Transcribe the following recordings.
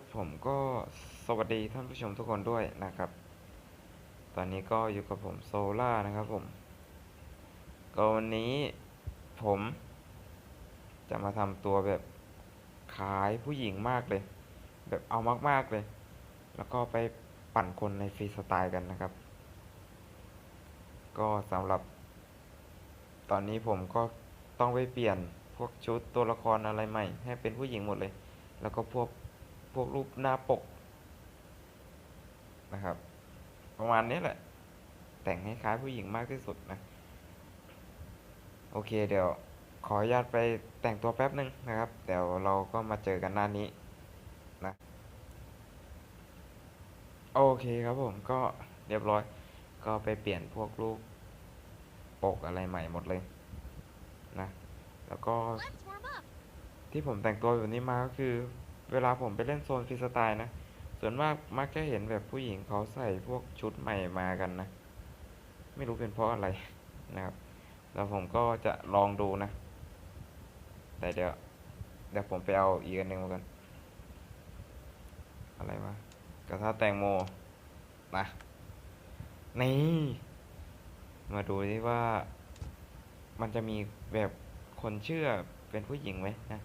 ครับผมก็สวัสดีท่านผู้ชมทุกคนด้วยนะครับ ตอนนี้ก็อยู่กับผมโซล่านะครับผม ก็วันนี้ผมจะมาทำตัวแบบขายผู้หญิงมากเลย แบบเอามากๆเลย แล้วก็ไปปั่นคนในฟรีสไตล์กันนะครับ ก็สำหรับ ตอนนี้ผมก็ต้องไปเปลี่ยนพวกชุดตัวละครอะไรใหม่ ให้เป็นผู้หญิงหมดเลย แล้วก็พวก พวกรูปหน้าปกนะครับ ประมาณนี้แหละ แต่งให้คล้ายผู้หญิงมากที่สุดนะ โอเคเดี๋ยวขออนุญาตไปแต่งตัวแป๊บนึงนะครับ เดี๋ยวเราก็มาเจอกันหน้านี้นะ โอเคครับผมก็เรียบร้อย ก็ไปเปลี่ยนพวกรูปปกอะไรใหม่หมดเลยนะ แล้วก็ที่ผมแต่งตัวแบบนี้มาก็คือ เวลาผมไปเล่นโซนฟรีสไตล์นะ ส่วนมากมักจะเห็นแบบผู้หญิงเขาใส่พวกชุดใหม่มากันนะ ไม่รู้เป็นเพราะอะไรนะครับ แล้วผมก็จะลองดูนะ แต่เดี๋ยวเดี๋ยวผมไปเอาอีกอันหนึ่งมากันอะไรวะกระทะแตงโมนะนี่ มาดูที่ว่ามันจะมีแบบคนเชื่อเป็นผู้หญิงไหมนะ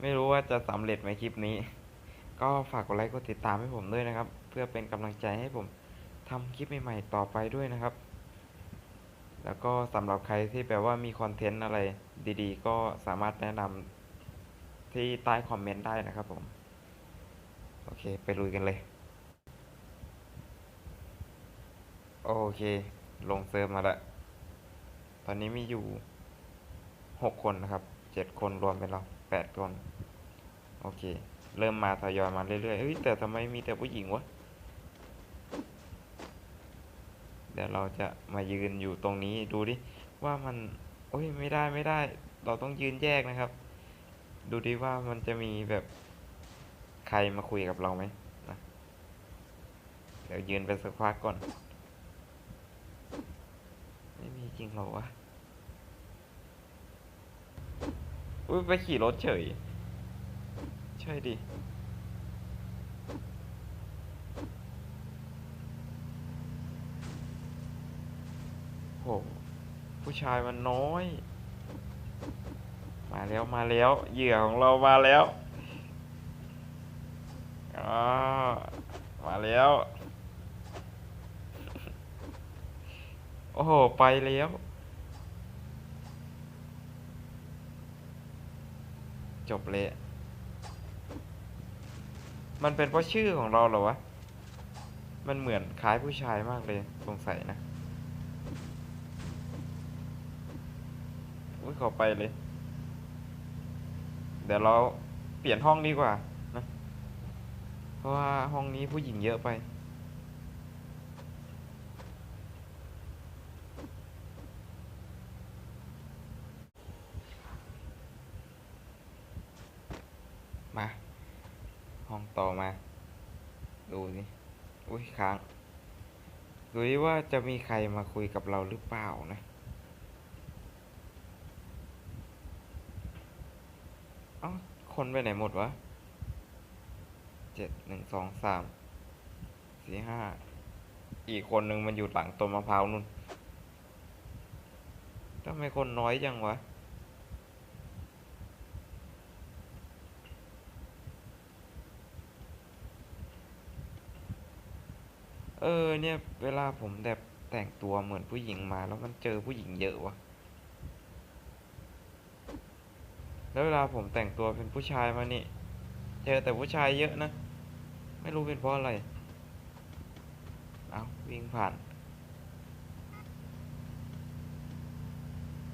ไม่รู้ว่าจะสำเร็จไหมคลิปนี้ ก็ฝากกดไลค์กดติดตามให้ผมด้วยนะครับ เพื่อเป็นกำลังใจให้ผมทำคลิปใหม่ๆต่อไปด้วยนะครับ แล้วก็สำหรับใครที่แบบว่ามีคอนเทนต์อะไรดีๆ ก็สามารถแนะนำที่ใต้คอมเมนต์ได้นะครับผม โอเค ไปลุยกันเลย โอเค ลงเซิร์ฟมาล้วตอนนี้มีอยู่หกคนนะครับ เจ็ดคนรวมเป็นเรา แปดคน โอเค เริ่มมาทยอยมาเรื่อยๆเฮ้ยแต่ทำไมมีแต่ผู้หญิงวะ เดี๋ยวเราจะมายืนอยู่ตรงนี้ดูดิ ว่ามัน โอ้ยไม่ได้ไม่ได้ เราต้องยืนแยกนะครับ ดูดิว่ามันจะมีแบบใครมาคุยกับเราไหมนะเดี๋ยวยืนไปสักพักก่อน ไม่มีจริงเหรอวะ อุ้ยไปขี่รถเฉย ใช่ดิ โห ผู้ชายมันน้อย มาแล้วมาแล้วเหยื่อของเรามาแล้วอ๋อมาแล้ว โอ้โห ไปแล้ว จบเลยมันเป็นเพราะชื่อของเราเหรอวะ มันเหมือนคล้ายผู้ชายมากเลยสงสัยนะอุ้ยขอไปเลย เดี๋ยวเราเปลี่ยนห้องดีกว่านะ เพราะว่าห้องนี้ผู้หญิงเยอะไป มา ห้องต่อมา ดูสิ อุ้ยค้าง ดูดิว่าจะมีใครมาคุยกับเราหรือเปล่านะ เอ้า คนไปไหนหมดวะเจ็ดหนึ่งสองสามสี่ห้าอีกคนหนึ่งมันอยู่หลังต้นมะพร้าวนู่นทำไมคนน้อยจังวะ ออเนี่ย เวลาผมแบบแต่งตัวเหมือนผู้หญิงมา แล้วมันเจอผู้หญิงเยอะวะแล้วเวลาผมแต่งตัวเป็นผู้ชายมานี่ เจอแต่ผู้ชายเยอะนะ ไม่รู้เป็นเพราะอะไร เอาวิ่งผ่าน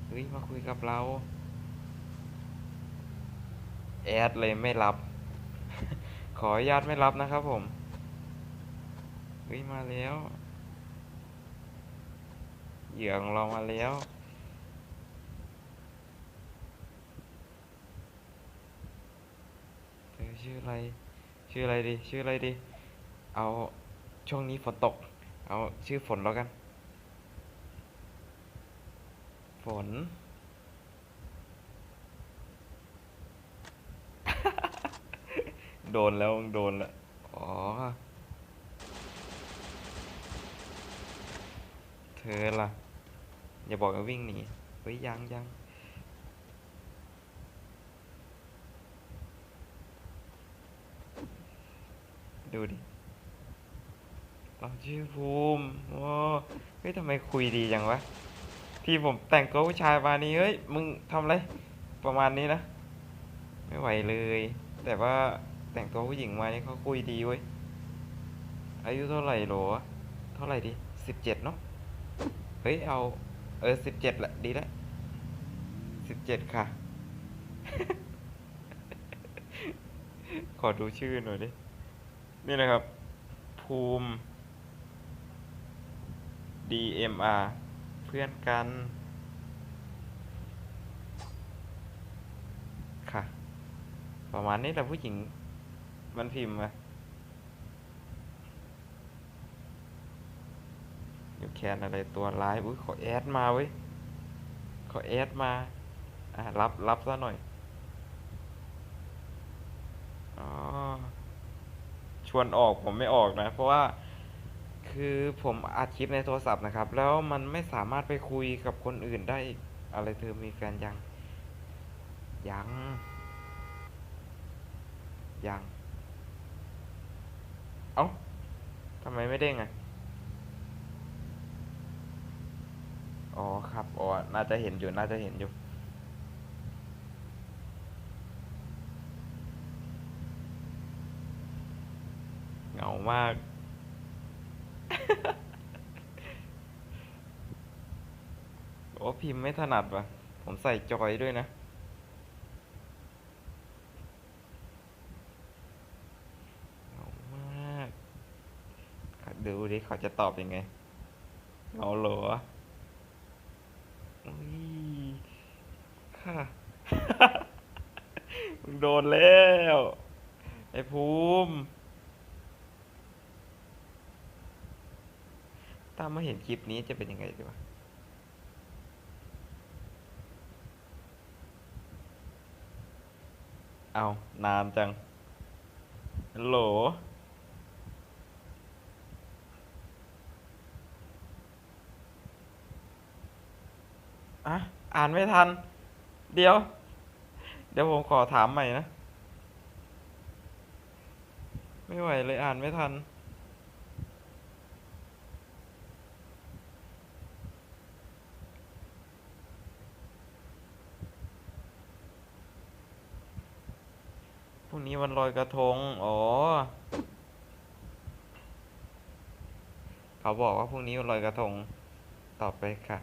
เฮ้ยมาคุยกับเรา แอดเลยไม่รับ ขออนุญาตไม่รับนะครับผม เฮ้ยมาแล้วเหยื่อของเรามาแล้วเธอชื่ออะไร ชื่ออะไรดี ชื่ออะไรดี เอาช่วงนี้ฝนตก เอาชื่อฝนแล้วกัน ฝน โดนแล้วโดนละอ๋อ ธอล่ะ อย่าบอกว่าวิ่งหนี เฮ้ย ยังยังดูดิเราชื่อภูมิโอ้เฮ้ยทำไมคุยดีจังวะ ที่ผมแต่งตัวผู้ชายมานี่เฮ้ย มึงทำอะไร ประมาณนี้นะ ไม่ไหวเลย แต่ว่าแต่งตัวผู้หญิงมานี่เขาคุยดีเว้ย อายุเท่าไหร่หรอ เท่าไหร่ดีสิบเจ็ดเนาะ เฮ้ย เอา เออสิบเจ็ดแหละดีแล้วสิบเจ็ดค่ะ ขอดูชื่อหน่อยดิ นี่นะครับ ภูมิ DMR เพื่อนกัน ค่ะ ประมาณนี้แหละผู้หญิงมันพิมพ์มาอยู่แค นอะไรตัวร้ายอุ้ยขอแอดมาเว้ยขอแอดมาอะรับรับซะหน่อยอ๋อชวนออกผมไม่ออกนะ เพราะว่าคือผมอัดคลิปในโทรศัพท์นะครับ แล้วมันไม่สามารถไปคุยกับคนอื่นได้อีกอะไรเธอมีแฟนยัง ยัง ยัง เอ้าทำไมไม่เด้งอะ อ๋อครับอ๋อน่าจะเห็นอยู่น่าจะเห็นอยู่ เหงามาก โอ้พิมพ์ไม่ถนัดว่ะ ผมใส่จอยด้วยนะ เหงามาก ดูดิเขาจะตอบยังไง เหงาเหรอยค่ะ มึงโดนแล้ว ไอ้ภูมิถ้ามาเห็นคลิปนี้จะเป็นยังไงดีวะเอา นานจังฮัลโหลอะ อ่านไม่ทัน เดี๋ยว เดี๋ยวผมขอถามใหม่นะ ไม่ไหวเลยอ่านไม่ทัน พรุ่งนี้วันลอยกระทง อ๋อ เขาบอกว่าพรุ่งนี้วันลอยกระทง ต่อไปค่ะ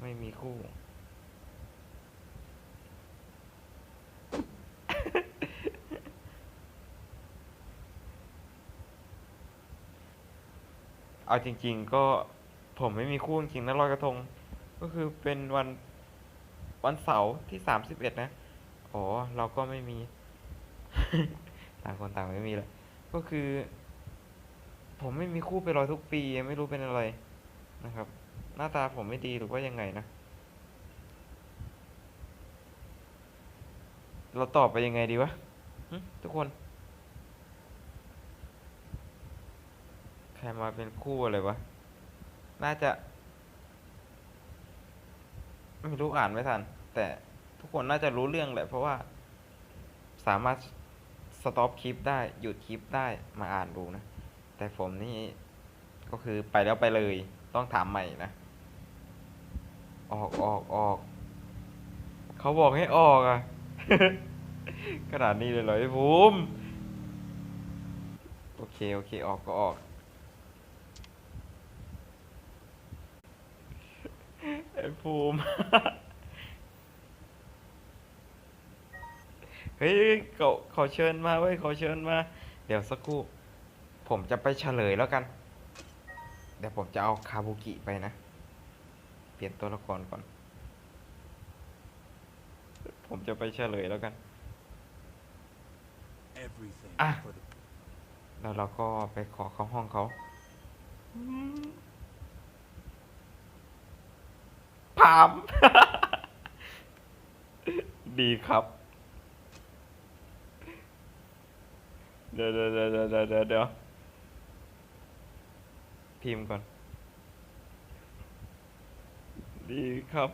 ไม่มีคู่ เอาจริง ๆ ก็ผมไม่มีคู่จริงๆนะลอยกระทง ก็คือเป็นวันวันเสาร์ที่สามสิบเอ็ดนะอ๋อเราก็ไม่มี ต่างคนต่างไม่มีแหละก็คือ ผมไม่มีคู่ไปลอยทุกปี ไม่รู้เป็นอะไรนะครับ หน้าตาผมไม่ดีหรือว่ายังไงนะเราตอบไปยังไงดีวะทุกคน ใครมาเป็นคู่อะไรวะ น่าจะ ไม่รู้อ่านไม่ทัน แต่ทุกคนน่าจะรู้เรื่องแหละ เพราะว่า สามารถสต็อปคลิปได้ หยุดคลิปได้มาอ่านดูนะ แต่ผมนี่ก็คือไปแล้วไปเลย ต้องถามใหม่นะ ออกออกออก เขาบอกให้ออกอะ ขนาดนี้เลยเหรอไอ้ภูมิโอเค โอเค ออกก็ออก ไอ้ภูมิ เฮ้ยเขาเขาเชิญมาเว้ยเขาเชิญมา เดี๋ยวสักครู่ ผมจะไปเฉลยแล้วกัน เดี๋ยวผมจะเอาคาบุกิไปนะ เปลี่ยนตัวละครก่อน ผมจะไปเฉลยแล้วกัน everything Ah. for the แล้วเราก็ไปขอเข้าห้องเขาพาม ดีครับ เดี๋ยวเดี๋ยวเดี๋ยวเดี๋ยวเดี๋ยวเขียวเดี๋ยวพิมพ์ก่อน ดีครับ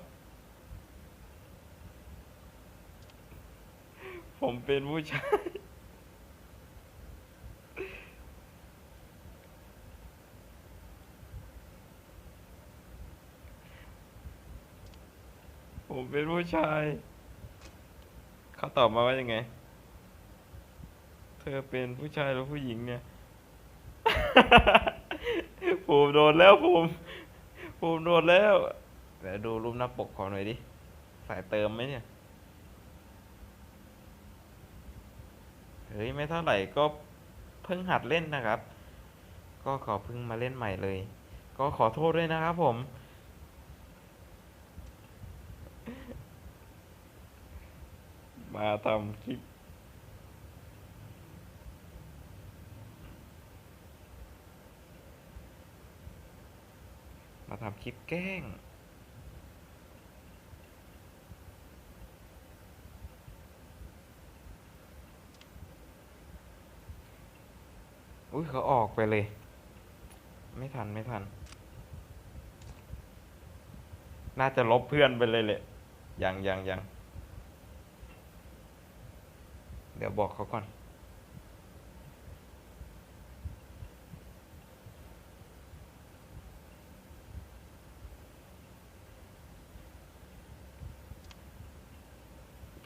ผมเป็นผู้ชาย ผมเป็นผู้ชาย เขาตอบมาว่ายังไง เธอเป็นผู้ชายหรือผู้หญิงเนี่ย ผมโดนแล้วผม ผมโดนแล้วเดี๋ยวดูรูปหน้าปกขอหน่อยดิ สายเติมไหมเนี่ย เฮ้ย ไม่เท่าไหร่ก็เพิ่งหัดเล่นนะครับ ก็ขอเพิ่งมาเล่นใหม่เลย ก็ขอโทษด้วยนะครับผม มาทำคลิป มาทำคลิปแกล้ง อุ้ยเขาออกไปเลย ไม่ทันไม่ทัน น่าจะลบเพื่อนไปเลยแหละยังยังยัง เดี๋ยวบอกเขาก่อน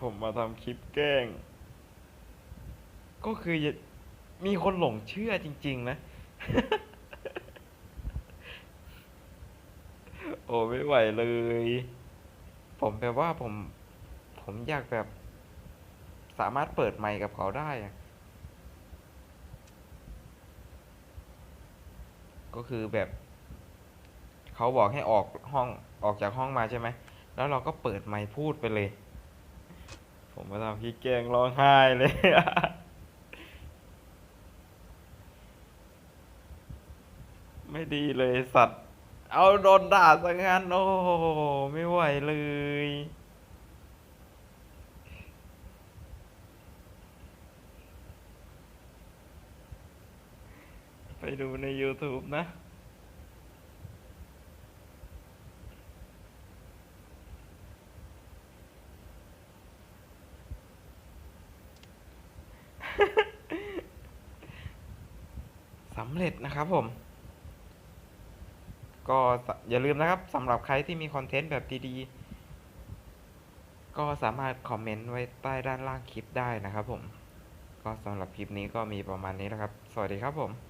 ผมมาทำคลิปแกล้ง ก็คือมีคนหลงเชื่อจริง ๆ นะ โอ้ไม่ไหวเลย ผมแบบว่าผม ผมอยากแบบ สามารถเปิดไมค์กับเขาได้ก็คือแบบเขาบอกให้ออกห้องออกจากห้องมาใช่ไหม แล้วเราก็เปิดไมค์พูดไปเลย ผมมาทำคลิปแกงร้องไห้เลยไม่ดีเลยสัตว์ เอาโดนด่าซะงั้น โอ้โหไม่ไหวเลย ไปดูใน YouTube นะ สำเร็จนะครับผม ก็อย่าลืมนะครับสำหรับใครที่มีคอนเทนต์แบบดีๆ ก็สามารถคอมเมนต์ไว้ใต้ด้านล่างคลิปได้นะครับผม ก็สำหรับคลิปนี้ก็มีประมาณนี้นะครับ สวัสดีครับผม